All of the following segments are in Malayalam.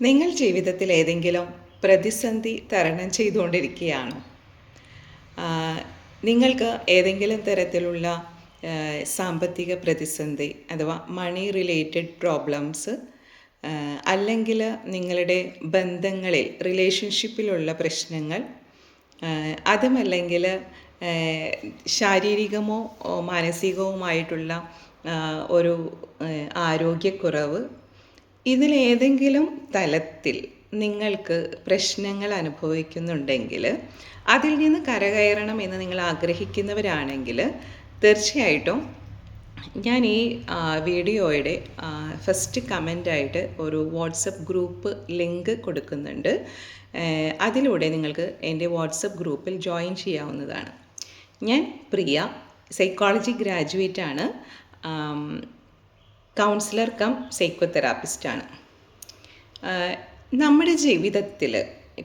നിങ്ങൾ ജീവിതത്തിൽ ഏതെങ്കിലും പ്രതിസന്ധി തരണം ചെയ്തുകൊണ്ടിരിക്കുകയാണോ. നിങ്ങൾക്ക് ഏതെങ്കിലും തരത്തിലുള്ള സാമ്പത്തിക പ്രതിസന്ധി അഥവാ മണി റിലേറ്റഡ് പ്രോബ്ലംസ് അല്ലെങ്കിൽ നിങ്ങളുടെ ബന്ധങ്ങളിൽ റിലേഷൻഷിപ്പിലുള്ള പ്രശ്നങ്ങൾ അതുമല്ലെങ്കിൽ ശാരീരികമോ മാനസികവുമായിട്ടുള്ള ഒരു ആരോഗ്യക്കുറവ് ഇതിലേതെങ്കിലും തലത്തിൽ നിങ്ങൾക്ക് പ്രശ്നങ്ങൾ അനുഭവിക്കുന്നുണ്ടെങ്കിൽ അതിൽ നിന്ന് കരകയറണം എന്ന് നിങ്ങൾ ആഗ്രഹിക്കുന്നവരാണെങ്കിൽ തീർച്ചയായിട്ടും ഞാൻ ഈ വീഡിയോയുടെ ഫസ്റ്റ് കമന്റായിട്ട് ഒരു വാട്സപ്പ് ഗ്രൂപ്പ് ലിങ്ക് കൊടുക്കുന്നുണ്ട്. അതിലൂടെ നിങ്ങൾക്ക് എന്റെ വാട്സപ്പ് ഗ്രൂപ്പിൽ ജോയിൻ ചെയ്യാവുന്നതാണ്. ഞാൻ പ്രിയ സൈക്കോളജി ഗ്രാജുവേറ്റ് ആണ്. കൗൺസിലർ കം സൈക്കോ തെറാപ്പിസ്റ്റാണ് നമ്മുടെ ജീവിതത്തിൽ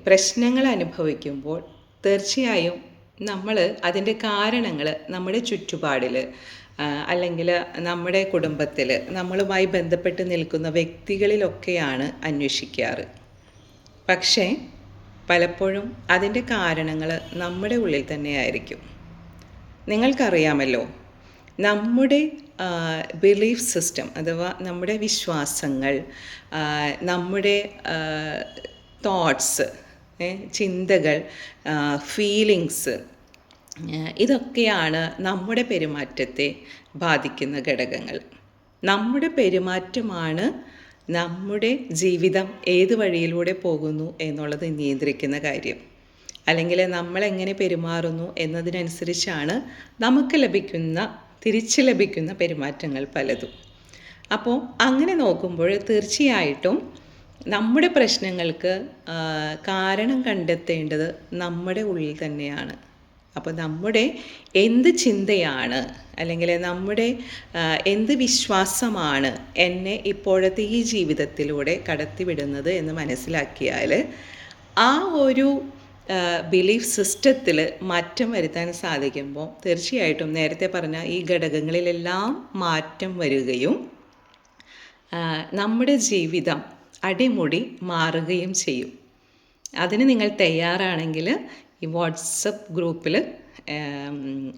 പ്രശ്നങ്ങൾ അനുഭവിക്കുമ്പോൾ തീർച്ചയായും നമ്മൾ അതിന്റെ കാരണങ്ങൾ നമ്മുടെ ചുറ്റുപാടിൽ അല്ലെങ്കിൽ നമ്മുടെ കുടുംബത്തിൽ നമ്മളുമായി ബന്ധപ്പെട്ട് നിൽക്കുന്ന വ്യക്തികളിലൊക്കെയാണ് അന്വേഷിക്കാറ്. പക്ഷേ പലപ്പോഴും അതിന്റെ കാരണങ്ങൾ നമ്മുടെ ഉള്ളിൽ തന്നെയായിരിക്കും. നിങ്ങൾക്കറിയാമല്ലോ നമ്മുടെ ബിലീഫ് സിസ്റ്റം അഥവാ നമ്മുടെ വിശ്വാസങ്ങൾ നമ്മുടെ തോട്ട്സ് ചിന്തകൾ ഫീലിങ്സ് ഇതൊക്കെയാണ് നമ്മുടെ പെരുമാറ്റത്തെ ബാധിക്കുന്ന ഘടകങ്ങൾ. നമ്മുടെ പെരുമാറ്റമാണ് നമ്മുടെ ജീവിതം ഏത് വഴിയിലൂടെ പോകുന്നു എന്നുള്ളത് നിയന്ത്രിക്കുന്ന കാര്യം. അല്ലെങ്കിൽ നമ്മൾ എങ്ങനെ പെരുമാറുന്നു എന്നതിനനുസരിച്ചാണ് നമുക്ക് ലഭിക്കുന്ന തിരിച്ച് ലഭിക്കുന്ന പെരുമാറ്റങ്ങൾ പലതും. അപ്പോൾ അങ്ങനെ നോക്കുമ്പോൾ തീർച്ചയായിട്ടും നമ്മുടെ പ്രശ്നങ്ങൾക്ക് കാരണം കണ്ടെത്തേണ്ടത് നമ്മുടെ ഉള്ളിൽ തന്നെയാണ്. അപ്പോൾ നമ്മുടെ എന്ത് ചിന്തയാണ് അല്ലെങ്കിൽ നമ്മുടെ എന്ത് വിശ്വാസമാണ് എന്നെ ഇപ്പോഴത്തെ ഈ ജീവിതത്തിലൂടെ കടത്തിവിടുന്നത് എന്ന് മനസ്സിലാക്കിയാൽ ആ ഒരു ബിലീഫ് സിസ്റ്റത്തിൽ മാറ്റം വരുത്താൻ സാധിക്കുമ്പോൾ തീർച്ചയായിട്ടും നേരത്തെ പറഞ്ഞ ഈ ഘടകങ്ങളിലെല്ലാം മാറ്റം വരികയും നമ്മുടെ ജീവിതം അടിമുടി മാറുകയും ചെയ്യും. അതിന് നിങ്ങൾ തയ്യാറാണെങ്കിൽ ഈ വാട്സപ്പ് ഗ്രൂപ്പിൽ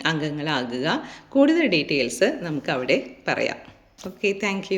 അംഗങ്ങളാകുക. കൂടുതൽ ഡീറ്റെയിൽസ് നമുക്ക് അവിടെ പറയാം. Okay thank